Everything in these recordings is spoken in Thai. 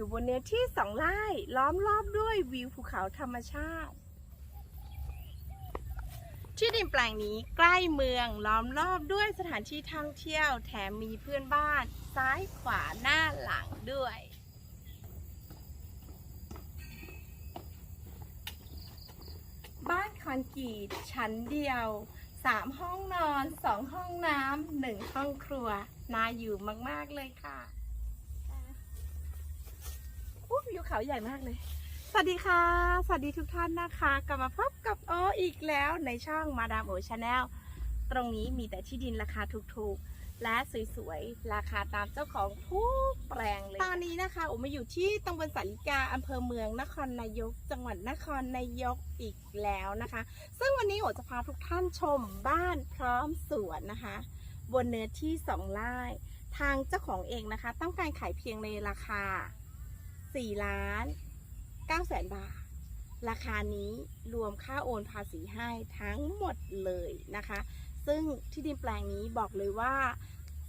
อยู่บนเนื้อที่สองไร่ล้อมรอบด้วยวิวภูเขาธรรมชาติ ที่ดินแปลงนี้ใกล้เมืองล้อมรอบด้วยสถานที่ท่องเที่ยว แถมมีเพื่อนบ้าน ซ้ายขวาหน้าหลังด้วยบ้านคอนกรีตชั้นเดียวสามห้องนอนสองห้องน้ำหนึ่งห้องครัว น่าอยู่มาก ๆ เลยค่ะ อู้วิวเขาใหญ่มากเลย สวัสดีค่ะ สวัสดีทุกท่านนะคะ กลับมาพบกับโออีกแล้วในช่องมาดามโอชาแนลตรงนี้มีแต่ที่ดินราคาถูกๆ และสวยๆ ราคาตามเจ้าของทุกแปลงเลย ตอนนี้นะคะโอมาอยู่ที่ตำบลสาริกาอำเภอเมืองนครนายก จังหวัดนครนายกอีกแล้วนะคะ ซึ่งวันนี้โอจะพาทุกท่านชมบ้านพร้อมสวนนะคะ บนเนื้อที่สองไร่ทางเจ้าของเองนะคะ ต้องการขายเพียงในราคา 4ล้าน9แสนบาท ราคานี้รวมค่าโอนภาษีให้ทั้งหมดเลยนะคะ ซึ่งที่ดินแปลงนี้บอกเลยว่า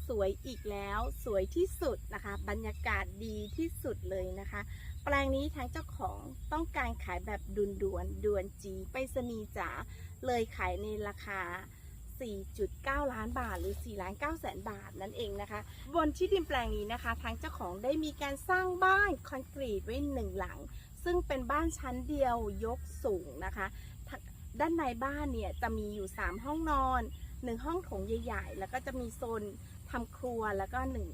สวยอีกแล้วสวยที่สุดนะคะ บรรยากาศดีที่สุดเลยนะคะ แปลงนี้ทางเจ้าของต้องการขายแบบดุนด่วนๆด่วนจีไปรษณีจ๋าเลยขายในราคา 4.9 ล้านบาท หรือ4ล้าน9แสนบาทนั่นเองนะคะ บนที่ดินแปลงนี้นะคะ ทางเจ้าของได้มีการสร้างบ้านคอนกรีตไว้หนึ่งหลัง ซึ่งเป็นบ้านชั้นเดียวยกสูงนะคะ ด้านในบ้านเนี่ยจะมีอยู่ 3 ห้องนอน 1 ห้องโถงใหญ่ ๆ แล้วก็จะมีโซนทำครัวแล้วก็หนึ่ง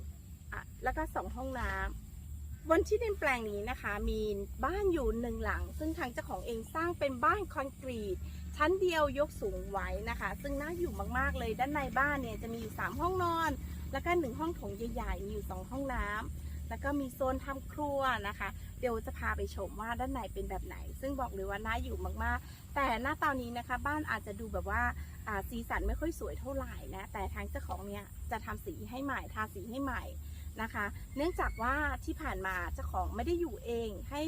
อะแล้วก็สองห้องน้ำบนที่ดินแปลงนี้นะคะ มีบ้านอยู่หนึ่งหลัง ซึ่งทางเจ้าของเองสร้างเป็นบ้านคอนกรีต ชั้นเดียวยกสูงไว้นะคะ ซึ่งน่าอยู่มากๆเลยด้านในบ้านเนี่ยจะมีอยู่ 3 ห้องนอน แล้วก็ 1 ห้องโถงใหญ่ๆมีอยู่ 2 ห้องน้ำแล้วก็มีโซนทำครัวนะคะ เดี๋ยวจะพาไปชมว่าด้านในเป็นแบบไหน ซึ่งบอกเลยว่าน่าอยู่มากๆ แต่หน้าตอนนี้นะคะ บ้านอาจจะดูแบบว่าอ่าสีสันไม่ค่อยสวยเท่าไหร่นะแต่ทางเจ้าของเนี่ยจะทำสีให้ใหม่ทาสีให้ใหม่นะคะ เนื่องจากว่าที่ผ่านมาเจ้าของไม่ได้อยู่เองให้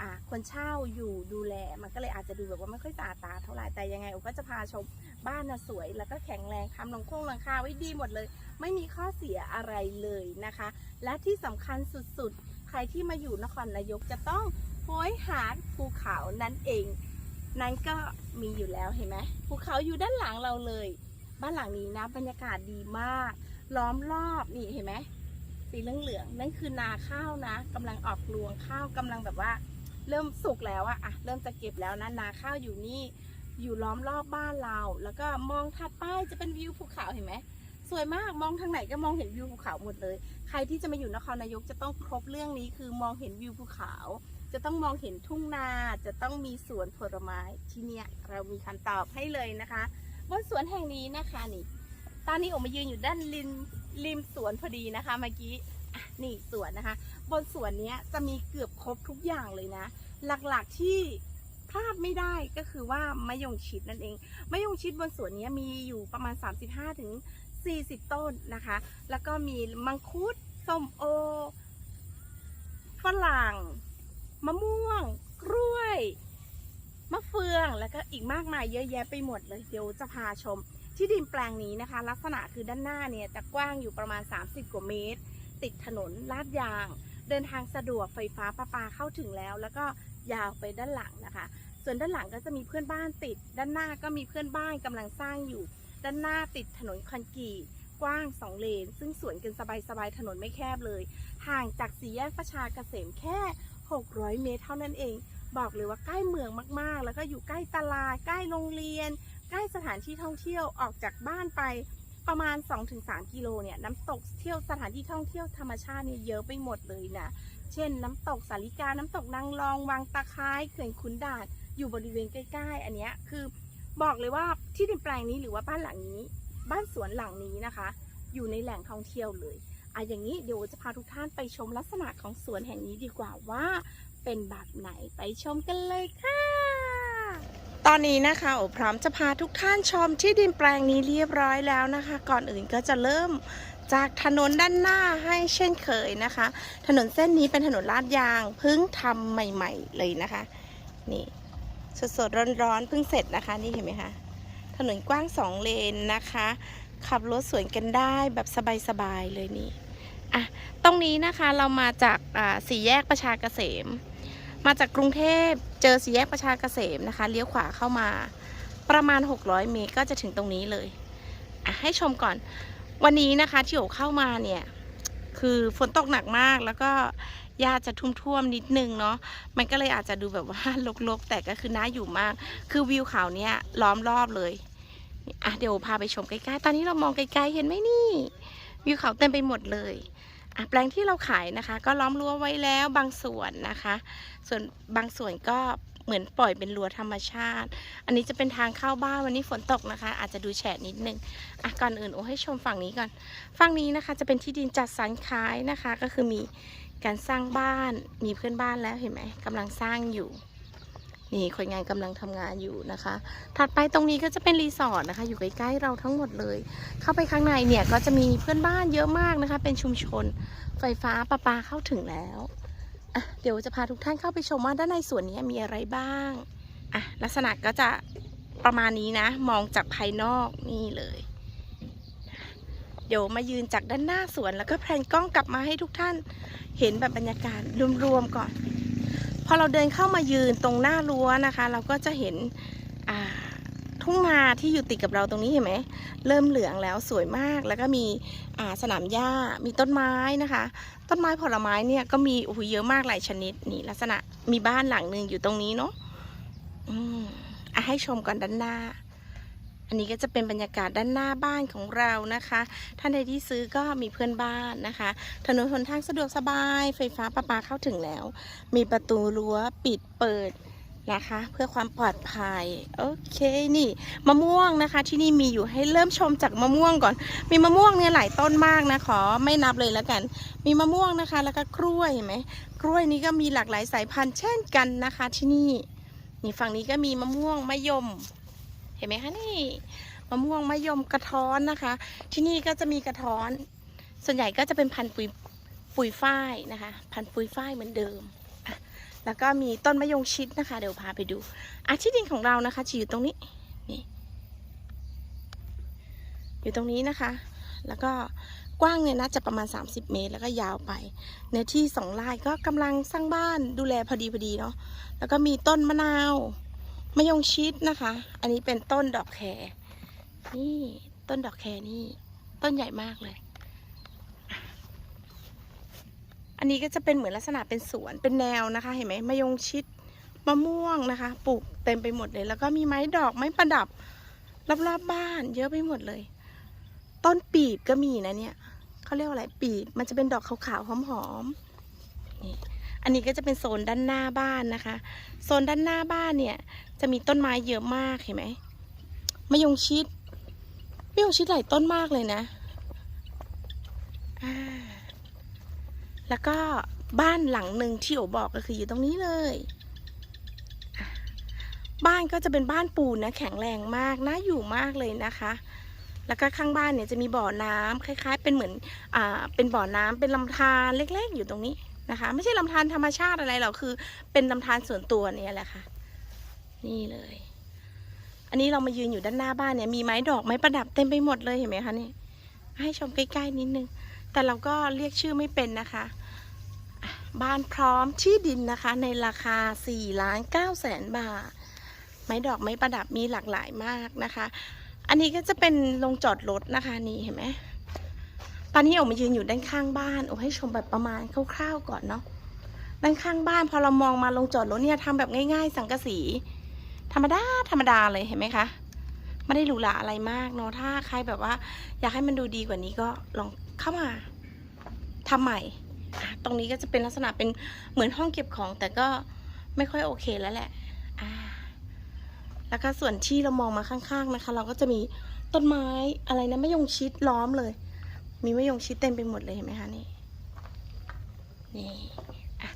อ่าคนเช่าอยู่ดูแลมันก็เลยอาจจะดูแบบว่าไม่ค่อยสะอาดตาเท่าไหร่แต่ยังไงโอก็จะพาชมบ้านนะสวย แล้วก็แข็งแรงทำหลังโค้งหลังคาไว้ดีหมดเลย ไม่มีข้อเสียอะไรเลยนะคะ และที่สำคัญสุดๆ ใครที่มาอยู่นครนายกจะต้องโหยหาภูเขานั่นเอง นั่นก็มีอยู่แล้วเห็นไหมภูเขาอยู่ด้านหลังเราเลย บ้านหลังนี้นะบรรยากาศดีมาก ล้อมรอบนี่เห็นไหมสีเหลืองๆนั่นคือนาข้าวนะกำลังออกรวงข้าวกำลังแบบว่า เริ่มสุกแล้วอะอะเริ่มจะเก็บแล้วนะนาข้าวอยู่นี่อยู่ล้อมรอบบ้านเรา แล้วก็มองถัดไปจะเป็นวิวภูเขาเห็นไหมสวยมากมองทางไหนก็มองเห็นวิวภูเขาหมดเลย ใครที่จะมาอยู่นครนายกจะต้องครบเรื่องนี้คือมองเห็นวิวภูเขา จะต้องมองเห็นทุ่งนาจะต้องมีสวนผลไม้ที่เนี่ยเรามีคำตอบให้เลยนะคะบนสวนแห่งนี้นะคะนี่ ตอนนี้ออกมายืนอยู่ด้านริมริมสวนพอดีนะคะเมื่อกี้ นี่สวนนะคะ บนสวนนี้จะมีเกือบครบทุกอย่างเลยนะ หลักๆที่พลาดไม่ได้ก็คือว่ามะยงชิดนั่นเองมะยงชิดบนสวนนี้มีอยู่ประมาณ 35ถึง40 ต้นนะคะ แล้วก็มีมังคุดส้มโอฝรั่งมะม่วง กล้วย มะเฟือง แล้วก็อีกมากมายเยอะแยะไปหมดเลยเดี๋ยวจะพาชม ที่ดินแปลงนี้นะคะ ลักษณะคือด้านหน้าเนี่ยจะกว้างอยู่ประมาณ 30 กว่าเมตร ติดถนนลาดยาง เดินทางสะดวกไฟฟ้าประปาเข้าถึงแล้ว แล้วก็ยาวไปด้านหลังนะคะ ส่วนด้านหลังก็จะมีเพื่อนบ้านติด ด้านหน้าก็มีเพื่อนบ้านกำลังสร้างอยู่ ด้านหน้าติดถนนคอนกรีตกว้าง 2 เลน ซึ่งสวนกันสบายๆถนนไม่แคบเลย ห่างจากสี่แยกประชาเกษมแค่ 600 เมตรเท่านั้นเอง บอกเลยว่าใกล้เมืองมากๆ แล้วก็อยู่ใกล้ตลาด ใกล้โรงเรียน ใกล้สถานที่ท่องเที่ยวออกจากบ้านไป ประมาณ 2-3 กิโลเนี่ยน้ำตกเที่ยวสถานที่ท่องเที่ยวธรรมชาติเนี่ยเยอะไปหมดเลยนะเช่น น้ำตกสาลิกา น้ำตกนางรองวังตะไคร้เขื่อนขุนด่านอยู่บริเวณใกล้ๆ อันเนี้ยคือบอกเลยว่าที่ดินแปลงนี้หรือว่าบ้านหลังนี้ บ้านสวนหลังนี้นะคะ อยู่ในแหล่งท่องเที่ยวเลยอะอย่างนี้เดี๋ยวจะพาทุกท่านไปชมลักษณะของสวนแห่งนี้ดีกว่าว่า เป็นแบบไหนไปชมกันเลยค่ะ ตอนนี้นะคะโอพร้อมจะพาทุกท่านชมที่ดินแปลงนี้เรียบร้อยแล้วนะคะ ก่อนอื่นก็จะเริ่มจากถนนด้านหน้าให้เช่นเคยนะคะ ถนนเส้นนี้เป็นถนนลาดยางเพิ่งทำใหม่ๆเลยนะคะ นี่สดๆร้อนๆเพิ่งเสร็จนะคะ นี่เห็นไหมคะถนนกว้างสองเลนนะคะ ขับรถสวนกันได้แบบสบายๆเลยนี่อะตรงนี้นะคะเรามาจากสี่แยกประชาเกษม มาจากกรุงเทพเจอสี่แยกประชาเกษมนะคะ เลี้ยวขวาเข้ามาประมาณ 600 เมตรก็จะถึงตรงนี้เลย ให้ชมก่อน วันนี้นะคะที่โอเข้ามาเนี่ย คือฝนตกหนักมากแล้วก็หญ้าจะทุ่วมๆนิดนึงเนาะ มันก็เลยอาจจะดูแบบว่าลกๆ แต่ก็คือน่าอยู่มาก คือวิวเขาเนี่ยล้อมรอบเลย อะเดี๋ยวพาไปชมใกล้ๆ ตอนนี้เรามองไกลๆ เห็นไหมนี่ วิวเขาเต็มไปหมดเลย แปลงที่เราขายนะคะ ก็ล้อมรั้วไว้แล้วบางส่วนนะคะ ส่วนบางส่วนก็เหมือนปล่อยเป็นรั้วธรรมชาติ อันนี้จะเป็นทางเข้าบ้านวันนี้ฝนตกนะคะ อาจจะดูแฉะนิดนึงอะก่อนอื่นโอ้ให้ชมฝั่งนี้ก่อน ฝั่งนี้นะคะจะเป็นที่ดินจัดสรรขายนะคะ ก็คือมีการสร้างบ้านมีเพื่อนบ้านแล้วเห็นไหมกำลังสร้างอยู่ นี่คนงานกำลังทำงานอยู่นะคะ ถัดไปตรงนี้ก็จะเป็นรีสอร์ทนะคะ อยู่ใกล้ๆเราทั้งหมดเลย เข้าไปข้างในเนี่ยก็จะมีเพื่อนบ้านเยอะมากนะคะ เป็นชุมชน ไฟฟ้าประปาเข้าถึงแล้วอะเดี๋ยวจะพาทุกท่านเข้าไปชมว่าด้านในสวนนี้มีอะไรบ้างอะลักษณะก็จะประมาณนี้นะ มองจากภายนอกนี่เลย เดี๋ยวมายืนจากด้านหน้าสวนแล้วก็แพนกล้องกลับมาให้ทุกท่านเห็นแบบบรรยากาศรวมๆก่อน พอเราเดินเข้ามายืนตรงหน้ารั้วนะคะ เราก็จะเห็นทุ่งนาที่อยู่ติดกับเราตรงนี้เห็นไหมเริ่มเหลืองแล้วสวยมากแล้วก็มีสนามหญ้ามีต้นไม้นะคะ ต้นไม้ผลไม้เนี่ยก็มีโอ้โหเยอะมากหลายชนิดนี่ลักษณะมีบ้านหลังหนึ่งอยู่ตรงนี้เนาะอืมอะให้ชมก่อนด้านหน้า อันนี้ก็จะเป็นบรรยากาศด้านหน้าบ้านของเรานะคะ ท่านใดที่ซื้อก็มีเพื่อนบ้านนะคะ ถนนหนทางสะดวกสบาย ไฟฟ้าประปาเข้าถึงแล้ว มีประตูรั้วปิดเปิดนะคะ เพื่อความปลอดภัย โอเคนี่มะม่วงนะคะ ที่นี่มีอยู่ให้เริ่มชมจากมะม่วงก่อน มีมะม่วงเนี่ยหลายต้นมากนะขอไม่นับเลยแล้วกัน มีมะม่วงนะคะ แล้วก็กล้วยเห็นไหมกล้วยนี้ก็มีหลากหลายสายพันธุ์เช่นกันนะคะ ที่นี่นี่ฝั่งนี้ก็มีมะม่วงมะยม เห็นไหมคะนี่มะม่วงมะยมกระท้อนนะคะ ที่นี่ก็จะมีกระท้อน ส่วนใหญ่ก็จะเป็นพันธุ์ปุยปุยฝ้ายนะคะ พันธุ์ปุยฝ้ายเหมือนเดิม แล้วก็มีต้นมะยงชิดนะคะ เดี๋ยวพาไปดูอะที่ดินของเรานะคะจะอยู่ตรงนี้นี่อยู่ตรงนี้นะคะ แล้วก็กว้างเนี่ยน่าจะประมาณ 30 เมตร แล้วก็ยาวไป เนื้อที่สองไร่ก็กำลังสร้างบ้านดูแลพอดีพอดีเนาะแล้วก็มีต้นมะนาว มะยงชิดนะคะ อันนี้เป็นต้นดอกแครนี่ต้นดอกแครนี่ ต้นใหญ่มากเลย อันนี้ก็จะเป็นเหมือนลักษณะเป็นสวนเป็นแนวนะคะ เห็นไหมมะยงชิดมะม่วงนะคะ ปลูกเต็มไปหมดเลย แล้วก็มีไม้ดอกไม้ประดับรอบๆบบ้าน เยอะไปหมดเลย ต้นปีบก็มีนะเนี่ยเขาเรียกว่าอะไรปีบมันจะเป็นดอกขาวๆหอมๆนี่ อันนี้ก็จะเป็นโซนด้านหน้าบ้านนะคะ โซนด้านหน้าบ้านเนี่ย จะมีต้นไม้เยอะมากเห็นไหมมะยงชิดมะยงชิดหลายต้นมากเลยนะแล้วก็บ้านหลังหนึ่งที่โอบอกก็คืออยู่ตรงนี้เลย บ้านก็จะเป็นบ้านปูนนะแข็งแรงมากน่าอยู่มากเลยนะคะ แล้วก็ข้างบ้านเนี่ยจะมีบ่อน้ำคล้าย ๆ เป็นเหมือนอ่าเป็นบ่อน้ำเป็นลำธารเล็ก ๆ อยู่ตรงนี้ นะคะ ไม่ใช่ลำธารธรรมชาติอะไรหรอกคือ เป็นลำธารส่วนตัวเนี่ยแหละค่ะ นี่เลย อันนี้เรามายืนอยู่ด้านหน้าบ้านเนี่ยมีไม้ดอกไม้ประดับเต็มไปหมดเลยเห็นไหมคะนี่ให้ชมใกล้ๆนิดนึง แต่เราก็เรียกชื่อไม่เป็นนะคะ บ้านพร้อมที่ดินนะคะ ในราคา4ล้าน9แสนบาท ไม้ดอกไม้ประดับมีหลากหลายมากนะคะ อันนี้ก็จะเป็นโรงจอดรถนะคะนี่เห็นไหม ตอนนี้ออกมายืนอยู่ด้านข้างบ้านโอ้ให้ชมแบบประมาณคร่าวๆก่อนเนาะด้านข้างบ้านพอเรามองมาลงจอดรถเนี่ยทำแบบง่ายๆ สังกะสี ธรรมดาธรรมดาเลยเห็นไหมคะไม่ได้หรูหราอะไรมากเนาะถ้าใครแบบว่า อยากให้มันดูดีกว่านี้ก็ลองเข้ามาทำใหม่ ตรงนี้ก็จะเป็นลักษณะเป็นเหมือนห้องเก็บของ แต่ก็ไม่ค่อยโอเคแล้วแหละแล้วก็ส่วนที่เรามองมาข้างๆนะคะ เราก็จะมีต้นไม้อะไรนะไมะยงชิดล้อมเลย มีมะยงชิดเต็มไปหมดเลยเห็นไหมคะนี่นี่อะ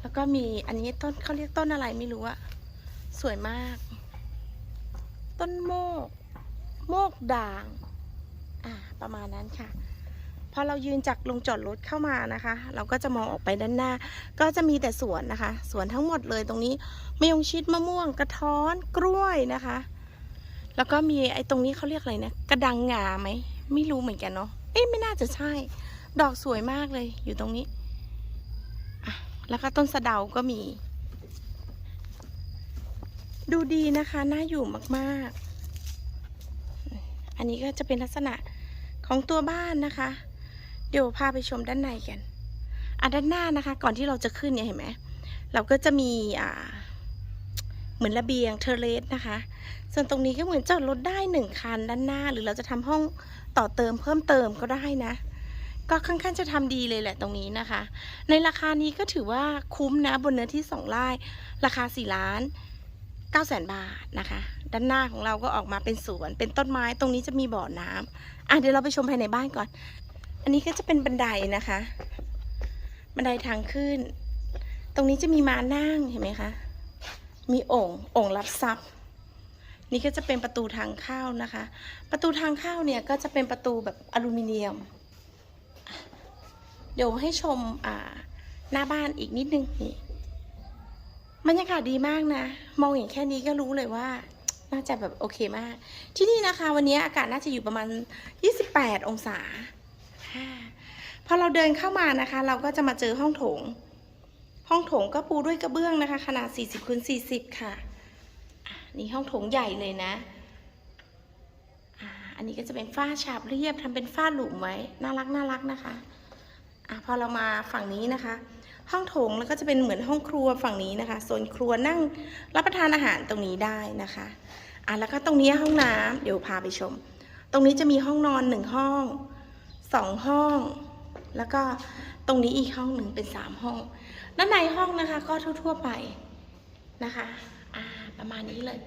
แล้วก็มีอันนี้ต้นเขาเรียกต้นอะไรไม่รู้อะสวยมาก ต้นโมก โมกด่าง อ่าประมาณนั้นค่ะพอเรายืนจากลงจอดรถเข้ามานะคะ เราก็จะมองออกไปด้านหน้า ก็จะมีแต่สวนนะคะ สวนทั้งหมดเลยตรงนี้มะยงชิดมะม่วงกระท้อนกล้วยนะคะ แล้วก็มีไอ้ตรงนี้เขาเรียกอะไรนะกระดังงาไหมไม่รู้เหมือนกันเนาะ เอ๊ะไม่น่าจะใช่ ดอกสวยมากเลยอยู่ตรงนี้แล้วก็ต้นสะเดาก็มี ดูดีนะคะน่าอยู่มากๆ อันนี้ก็จะเป็นลักษณะของตัวบ้านนะคะ เดี๋ยวพาไปชมด้านในกันอะด้านหน้านะคะ ก่อนที่เราจะขึ้นเนี่ยเห็นไหมเราก็จะมีอ่า เหมือนระเบียงเทเลสนะคะ ส่วนตรงนี้ก็เหมือนจอดรถได้หนึ่งคันด้านหน้า หรือเราจะทำห้องต่อเติมเพิ่มเติมก็ได้นะ ก็ค่อนข้างจะทำดีเลยแหละตรงนี้นะคะ ในราคานี้ก็ถือว่าคุ้มนะบนเนื้อที่สองไร่ราคา4ล้าน9แสนบาทนะคะ ด้านหน้าของเราก็ออกมาเป็นสวน เป็นต้นไม้ตรงนี้จะมีบ่อน้ำอะเดี๋ยวเราไปชมภายในบ้านก่อน อันนี้ก็จะเป็นบันไดนะคะ บันไดทางขึ้น ตรงนี้จะมีม้านั่งเห็นไหมคะ มีโอ่งโอ่งรับทรัพย์นี่ก็จะเป็นประตูทางเข้านะคะ ประตูทางเข้าเนี่ยก็จะเป็นประตูแบบอลูมิเนียม เดี๋ยวให้ชมอ่าหน้าบ้านอีกนิดนึงนี่บรรยากาศดีมากนะ มองอย่างแค่นี้ก็รู้เลยว่าน่าจะแบบโอเคมาก ที่นี่นะคะ วันนี้อากาศน่าจะอยู่ประมาณ 28 องศาอ่าพอเราเดินเข้ามานะคะ เราก็จะมาเจอห้องโถง ห้องโถงก็ปูด้วยกระเบื้องนะคะ ขนาด 40คูณ40ค่ะอะ นี่ห้องโถงใหญ่เลยนะ อันนี้ก็จะเป็นฝ้าฉาบเรียบทำเป็นฝ้าหลุมไว้ น่ารักน่ารักนะคะอะพอเรามาฝั่งนี้นะคะ ห้องโถงแล้วก็จะเป็นเหมือนห้องครัวฝั่งนี้นะคะโซนครัวนั่งรับประทานอาหารตรงนี้ได้นะคะอะแล้วก็ตรงนี้ห้องน้ำเดี๋ยวพาไปชม ตรงนี้จะมีห้องนอนหนึ่งห้องสองห้อง แล้วก็ตรงนี้อีกห้องหนึ่งเป็นสามห้อง ด้านในห้องนะคะ ก็ทั่วๆไปนะคะอ่าประมาณนี้เลย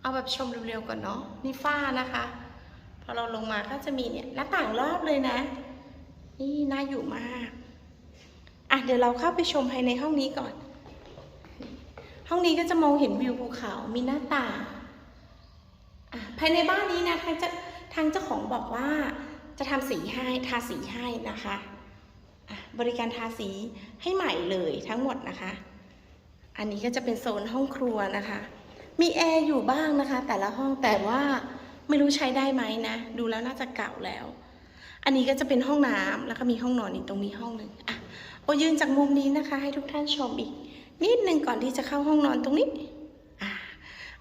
เอาแบบชมเร็วๆก่อนเนาะนี่ฝ้านะคะ พอเราลงมาก็จะมีเนี่ยหน้าต่างรอบเลยนะ นี่น่าอยู่มากอะเดี๋ยวเราเข้าไปชมภายในห้องนี้ก่อน ห้องนี้ก็จะมองเห็นวิวภูเขา มีหน้าต่างอะภายในบ้านนี้นะทางเจ้าทางเจ้าของบอกว่าจะทำสีให้ทาสีให้นะคะอะ บริการทาสีให้ใหม่เลยทั้งหมดนะคะ อันนี้ก็จะเป็นโซนห้องครัวนะคะ มีแอร์อยู่บ้างนะคะ แต่ละห้องแต่ว่าไม่รู้ใช้ได้ไหมนะ ดูแล้วน่าจะเก่าแล้ว อันนี้ก็จะเป็นห้องน้ำแล้วก็มีห้องนอนอีกตรงนี้ห้องหนึ่งอะโอยืนจากมุมนี้นะคะ ให้ทุกท่านชมอีก นิดนึงก่อนที่จะเข้าห้องนอนตรงนี้อะ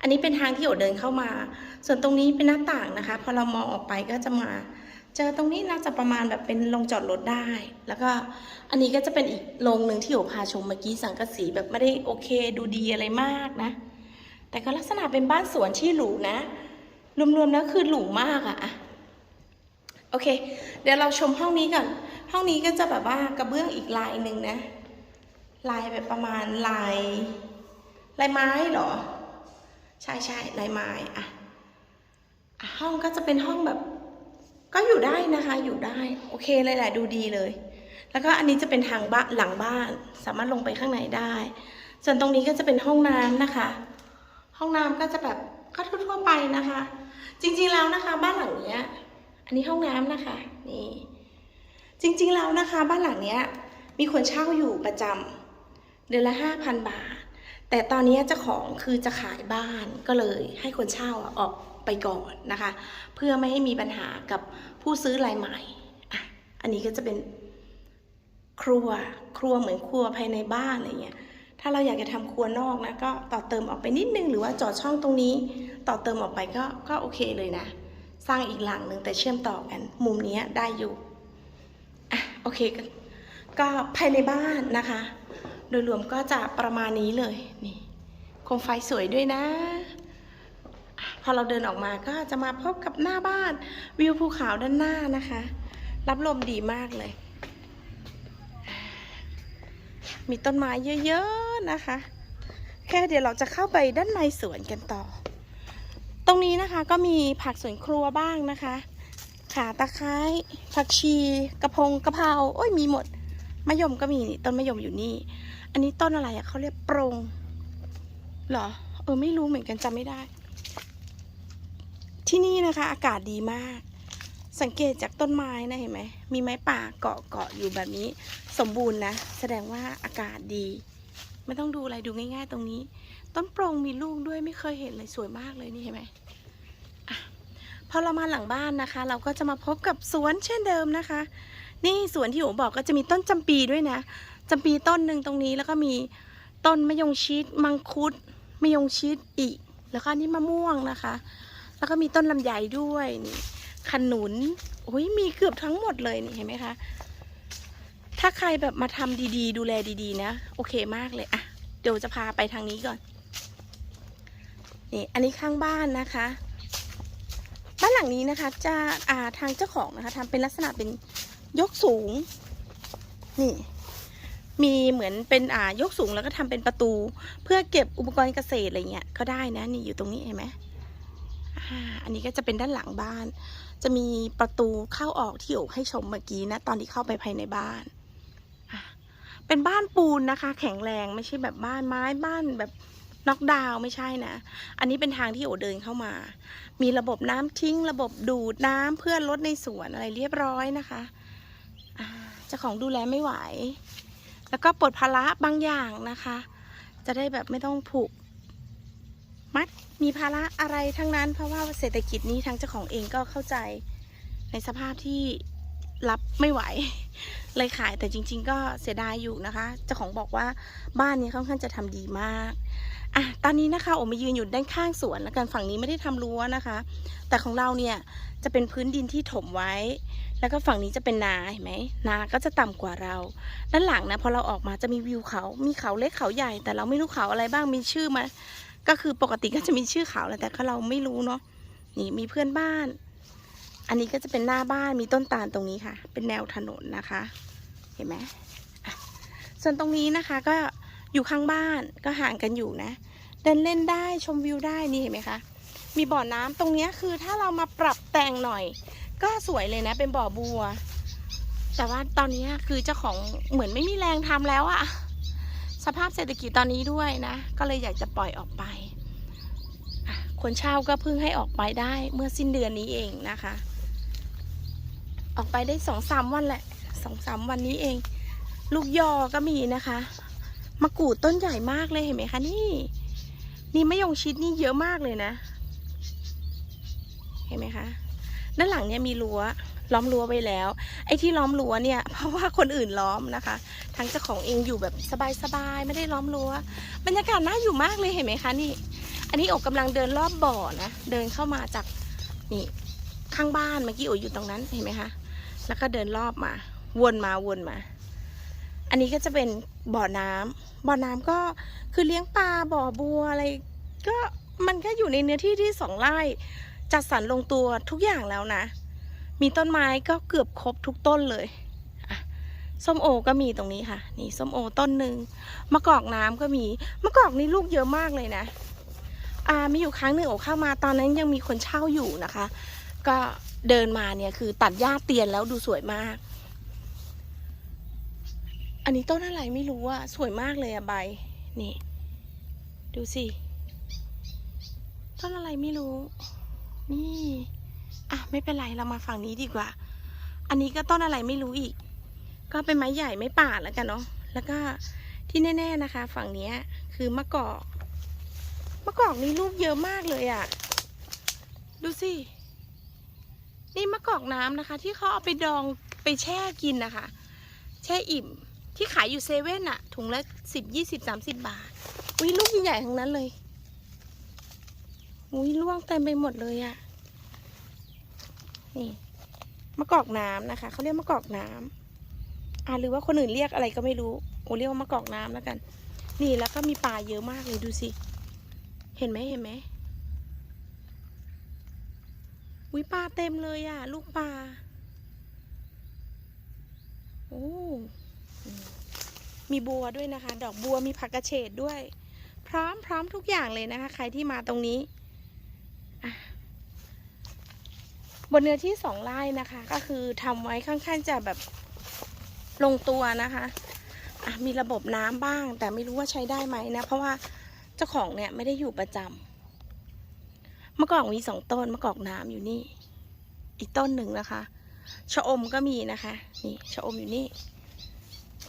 อันนี้เป็นทางที่โอเดินเข้ามา ส่วนตรงนี้เป็นหน้าต่างนะคะ พอเรามองออกไปก็จะมา เจอตรงนี้น่าจะประมาณแบบเป็นโรงจอดรถได้ แล้วก็อันนี้ก็จะเป็นอีกโรงหนึ่งที่โอพาชมเมื่อกี้สังกะสีแบบไม่ได้โอเคดูดีอะไรมากนะ แต่ก็ลักษณะเป็นบ้านสวนที่หรูนะ รวมๆแล้วคือหรูมากอะอะโอเค เดี๋ยวเราชมห้องนี้ก่อน ห้องนี้ก็จะแบบว่ากระเบื้องอีกลายหนึ่งนะ ลายแบบประมาณลายลายไม้เหรอ ใช่ใช่ลายไม้อะห้องก็จะเป็นห้องแบบ ก็อยู่ได้นะคะ อยู่ได้ โอเคเลยแหละดูดีเลย แล้วก็อันนี้จะเป็นทางบ้านหลังบ้าน สามารถลงไปข้างในได้ ส่วนตรงนี้ก็จะเป็นห้องน้ำนะคะ ห้องน้ำก็จะแบบก็ทั่วๆไปนะคะ จริงๆแล้วนะคะ บ้านหลังเนี้ย อันนี้ห้องน้ำนะคะนี่จริงๆแล้วนะคะ บ้านหลังเนี้ย มีคนเช่าอยู่ประจำเดือนละห้าพันบาท แต่ตอนนี้เจ้าของคือจะขายบ้านก็เลยให้คนเช่าอะออก ไปก่อนนะคะ เพื่อไม่ให้มีปัญหากับผู้ซื้อรายใหม่อะอันนี้ก็จะเป็นครัวครัวเหมือนครัวภายในบ้านอะไรเงี้ยถ้าเราอยากจะทำครัวนอกนะก็ต่อเติมออกไปนิดนึงหรือว่าจอดช่องตรงนี้ ต่อเติมออกไปก็ก็โอเคเลยนะ สร้างอีกหลังหนึ่งแต่เชื่อมต่อกันมุมนี้ได้อยู่อะโอเคก็ภายในบ้านนะคะ โดยรวมก็จะประมาณนี้เลยนี่โคมไฟสวยด้วยนะ พอเราเดินออกมาก็จะมาพบกับหน้าบ้านวิวภูเขาด้านหน้านะคะ รับลมดีมากเลย มีต้นไม้เยอะๆนะคะ แค่เดี๋ยวเราจะเข้าไปด้านในสวนกันต่อ ตรงนี้นะคะก็มีผักสวนครัวบ้างนะคะ ขาตะไคร้ผักชี กระพงกระเพราโอ้ยมีหมดมะยมก็มีนี่ต้นมะยมอยู่นี่ อันนี้ต้นอะไรอะเขาเรียกโปรงเหรอ เออไม่รู้เหมือนกันจำไม่ได้ ที่นี่นะคะ อากาศดีมาก สังเกตจากต้นไม้นะเห็นไหมมีไม้ป่าเกาะเกาะอยู่แบบนี้ สมบูรณ์นะ แสดงว่าอากาศดี ไม่ต้องดูอะไรดูง่ายๆ ตรงนี้ ต้นโปรงมีลูกด้วยไม่เคยเห็นเลยสวยมากเลยนี่เห็นไหมพอเรามาหลังบ้านนะคะ เราก็จะมาพบกับสวนเช่นเดิมนะคะ นี่สวนที่โอบอกก็จะมีต้นจำปีด้วยนะจำปีต้นหนึ่งตรงนี้แล้วก็มีต้นมะยงชิดมังคุดมะยงชิดอีก แล้วก็นี่มะม่วงนะคะ แล้วก็มีต้นลำไยด้วยนี่ขนุนโอ้ยมีเกือบทั้งหมดเลยนี่เห็นไหมคะ ถ้าใครแบบมาทำดีๆดูแลดีๆ นะ โอเคมากเลยอะเดี๋ยวจะพาไปทางนี้ก่อน นี่อันนี้ข้างบ้านนะคะ บ้านหลังนี้นะคะ จะอ่าทางเจ้าของนะคะทำเป็นลักษณะเป็นยกสูง นี่มีเหมือนเป็นอ่ายกสูงแล้วก็ทำเป็นประตู เพื่อเก็บอุปกรณ์เกษตรอะไรเงี้ยก็ได้นะนี่อยู่ตรงนี้เห็นไหม อันนี้ก็จะเป็นด้านหลังบ้าน จะมีประตูเข้าออกที่โอกให้ชมเมื่อกี้นะ ตอนที่เข้าไปภายในบ้าน เป็นบ้านปูนนะคะ แข็งแรงไม่ใช่แบบบ้านไม้บ้านแบบน็อกดาวน์ไม่ใช่นะ อันนี้เป็นทางที่โอเดินเข้ามา มีระบบน้ำทิ้ง ระบบดูดน้ำเพื่อลดในสวนอะไรเรียบร้อยนะคะเจ้าของดูแลไม่ไหว แล้วก็ปลดภาระบางอย่างนะคะ จะได้แบบไม่ต้องผูก มัดมีภาระอะไรทั้งนั้น เพราะว่าเศรษฐกิจนี้ทางเจ้าของเองก็เข้าใจในสภาพที่รับไม่ไหว เลยขายแต่จริง ๆ ก็เสียดายอยู่นะคะเจ้าของบอกว่าบ้านนี้ค่อนข้างจะทำดีมากอะตอนนี้นะคะโอมายืนอยู่ด้านข้างสวนแล้วกันฝั่งนี้ไม่ได้ทำรั้วนะคะ แต่ของเราเนี่ยจะเป็นพื้นดินที่ถมไว้ แล้วก็ฝั่งนี้จะเป็นนาเห็นไหมนาก็จะต่ำกว่าเรา ด้านหลังนะพอเราออกมาจะมีวิวเขา มีเขาเล็กเขาใหญ่ แต่เราไม่รู้เขาอะไรบ้างมีชื่อมา ก็คือปกติก็จะมีชื่อเขาแหละแต่เราไม่รู้เนาะนี่มีเพื่อนบ้าน อันนี้ก็จะเป็นหน้าบ้านมีต้นตาลตรงนี้ค่ะ เป็นแนวถนนนะคะ เห็นไหมส่วนตรงนี้นะคะก็อยู่ข้างบ้านก็ห่างกันอยู่นะ เดินเล่นได้ชมวิวได้นี่เห็นไหมคะมีบ่อน้ำตรงนี้คือถ้าเรามาปรับแต่งหน่อย ก็สวยเลยนะเป็นบ่อบัว แต่ว่าตอนนี้คือเจ้าของเหมือนไม่มีแรงทำแล้วอะ สภาพเศรษฐกิจตอนนี้ด้วยนะ ก็เลยอยากจะปล่อยออกไป คนเช่าก็เพิ่งให้ออกไปได้เมื่อสิ้นเดือนนี้เองนะคะ ออกไปได้สองสามวันแหละสองสามวันนี้เอง ลูกยอก็มีนะคะมะกรูดต้นใหญ่มากเลยเห็นไหมคะนี่ นี่มะยงชิดนี่เยอะมากเลยนะ เห็นไหมคะ ด้านหลังเนี่ยมีรั้ว ล้อมรั้วไว้แล้ว ไอ้ที่ล้อมรั้วเนี่ยเพราะว่าคนอื่นล้อมนะคะ ทั้งเจ้าของเองอยู่แบบสบายๆไม่ได้ล้อมรั้วบรรยากาศน่าอยู่มากเลยเห็นไหมคะนี่ อันนี้อกกำลังเดินรอบบ่อนะเดินเข้ามาจากนี่ข้างบ้านเมื่อกี้โออยู่ตรงนั้นเห็นไหมคะแล้วก็เดินรอบมา วนมาวนมา อันนี้ก็จะเป็นบ่อน้ำบ่อน้ำก็คือเลี้ยงปลาบ่อบัวอะไร ก็มันก็อยู่ในเนื้อที่ที่สองไร่จัดสรรลงตัวทุกอย่างแล้วนะ มีต้นไม้ก็เกือบครบทุกต้นเลยส้มโอก็มีตรงนี้ค่ะ นี่ส้มโอต้นหนึ่งมะกอกน้ำก็มีมะกอกนี่ลูกเยอะมากเลยนะ อ่ามีอยู่ครั้งหนึ่งโอเข้ามาตอนนั้นยังมีคนเช่าอยู่นะคะ ก็เดินมาเนี่ยคือตัดหญ้าเตียนแล้วดูสวยมาก อันนี้ต้นอะไรไม่รู้อะสวยมากเลยอะใบ นี่ ดูสิ ต้นอะไรไม่รู้ นี่ อะไม่เป็นไรเรามาฝั่งนี้ดีกว่า อันนี้ก็ต้นอะไรไม่รู้อีก ก็เป็นไม้ใหญ่ไม้ป่าแล้วกันเนาะแล้วก็ที่แน่ๆนะคะ ฝั่งนี้คือมะกอกมะกอกนี่ลูกเยอะมากเลยอะ่ะ ดูสิ นี่มะกอกน้ำนะคะ ที่เขาเอาไปดองไปแช่กินนะคะ แช่อิ่มที่ขายอยู่เซเว่นอะถุงละสิบยี่สิบสามสิบบาทอุ้ยลูกใหญ่ๆทั้งนั้นเลยอุ้ยร่วงเต็มไปหมดเลยอะ นี่มะกอกน้ำนะคะเขาเรียกมะกอกน้ำอ่าหรือว่าคนอื่นเรียกอะไรก็ไม่รู้โอเรียกว่ามะกอกน้ำแล้วกัน นี่แล้วก็มีปลาเยอะมากเลยดูสิ เห็นไหมเห็นไหมอุ้ยปลาเต็มเลยอะลูกปลาโอ้มมีบัวด้วยนะคะ ดอกบัวมีผักกระเฉดด้วย พร้อมพร้อมทุกอย่างเลยนะคะ ใครที่มาตรงนี้อะ บนเนื้อที่สองไร่นะคะ ก็คือทำไว้ค่อนข้างจะแบบลงตัวนะคะะมีระบบน้ำบ้าง แต่ไม่รู้ว่าใช้ได้ไหมนะ เพราะว่าเจ้าของเนี่ยไม่ได้อยู่ประจำมะกอกมีสองต้นมะกอกน้ำอยู่นี่ อีกต้นหนึ่งนะคะชะอมก็มีนะคะ นี่ชะอมอยู่นี่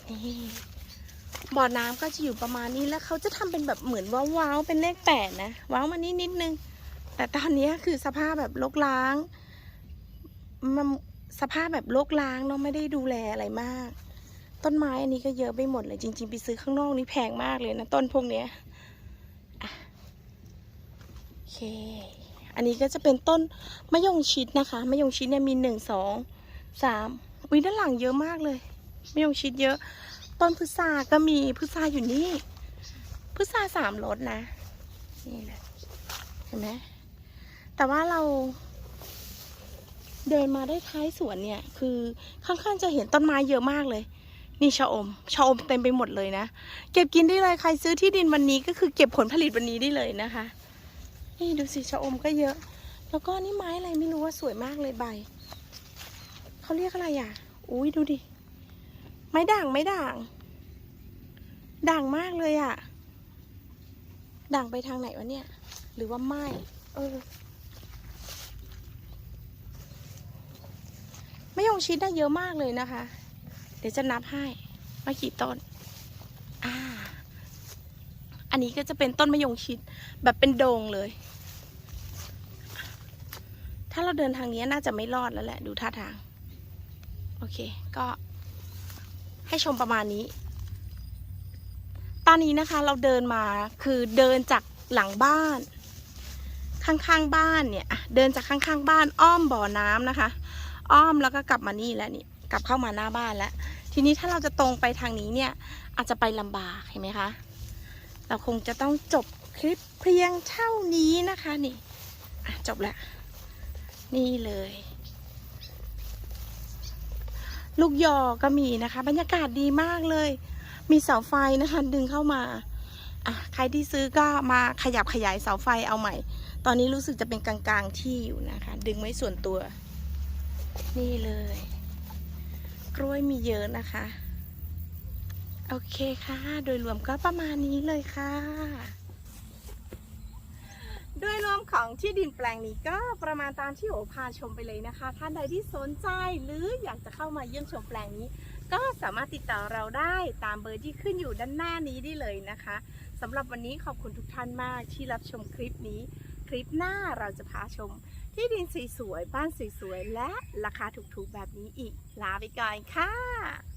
นี่บ่อน้ำก็จะอยู่ประมาณนี้แล้วเขาจะทำเป็นแบบเหมือนว้าวๆเป็นเลขแปดนะว้าวมานี่นิดนึง แต่ตอนนี้คือสภาพแบบลกล้าง มันสภาพแบบโลกล้างเนาะไม่ได้ดูแลอะไรมาก ต้นไม้อันนี้ก็เยอะไปหมดเลยจริง ๆ ไปซื้อข้างนอกนี่แพงมากเลยนะต้นพวกเนี้ยอะโอเค อันนี้ก็จะเป็นต้นมะยงชิดนะคะมะยงชิดเนี่ยมีหนึ่งสองสามอุ้ยด้านหลังเยอะมากเลยมะยงชิดเยอะ ต้นพุทราก็มีพุทราอยู่นี่พุทราสามรสนะนี่เลยเห็นไหมแต่ว่าเรา เดินมาได้ท้ายสวนเนี่ย คือข้างๆจะเห็นต้นไม้เยอะมากเลย นี่ชะอมชะอมเต็มไปหมดเลยนะ เก็บกินได้เลยใครซื้อที่ดินวันนี้ก็คือเก็บผลผลิตวันนี้ได้เลยนะคะ นี่ดูสิชะอมก็เยอะ แล้วก็นี่ไม้อะไรไม่รู้ว่าสวยมากเลยใบเขาเรียกอะไรอะ อุ้ยดูดิ ไม้ด่างไม้ด่าง ด่างมากเลยอะ ด่างไปทางไหนวะเนี่ย หรือว่าไม้เออ มะยงชิดได้เยอะมากเลยนะคะ เดี๋ยวจะนับให้ว่ากี่ต้น อ่า อันนี้ก็จะเป็นต้นมะยงชิดแบบเป็นโดงเลย ถ้าเราเดินทางนี้น่าจะไม่รอดแล้วแหละ ดูท่าทาง โอเค ก็ให้ชมประมาณนี้ ตอนนี้นะคะเราเดินมาคือเดินจากหลังบ้าน ข้างๆบ้านเนี่ยเดินจากข้างๆบ้านอ้อมบ่อน้ำนะคะ อ้อมแล้วก็กลับมานี่แล้วนี่กลับเข้ามาหน้าบ้านแล้ว ทีนี้ถ้าเราจะตรงไปทางนี้เนี่ย อาจจะไปลำบากเห็นไหมคะ เราคงจะต้องจบคลิปเพียงเท่านี้นะคะนี่จบแล้วนี่เลย ลูกยอก็มีนะคะ บรรยากาศดีมากเลย มีเสาไฟนะคะดึงเข้ามาอะใครที่ซื้อก็มาขยับขยายเสาไฟเอาใหม่ ตอนนี้รู้สึกจะเป็นกลางๆที่อยู่นะคะ ดึงไว้ส่วนตัว นี่เลย กล้วยมีเยอะนะคะ โอเคค่ะ โดยรวมก็ประมาณนี้เลยค่ะ โดยรวมของที่ดินแปลงนี้ก็ประมาณตามที่โอพาชมไปเลยนะคะ ท่านใดที่สนใจหรืออยากจะเข้ามาเยี่ยมชมแปลงนี้ ก็สามารถติดต่อเราได้ตามเบอร์ที่ขึ้นอยู่ด้านหน้านี้ได้เลยนะคะสำหรับวันนี้ขอบคุณทุกท่านมากที่รับชมคลิปนี้ คลิปหน้าเราจะพาชม ที่ดินสวยๆบ้านสวยๆและราคาถูกๆแบบนี้อีก ลาไปก่อนค่ะ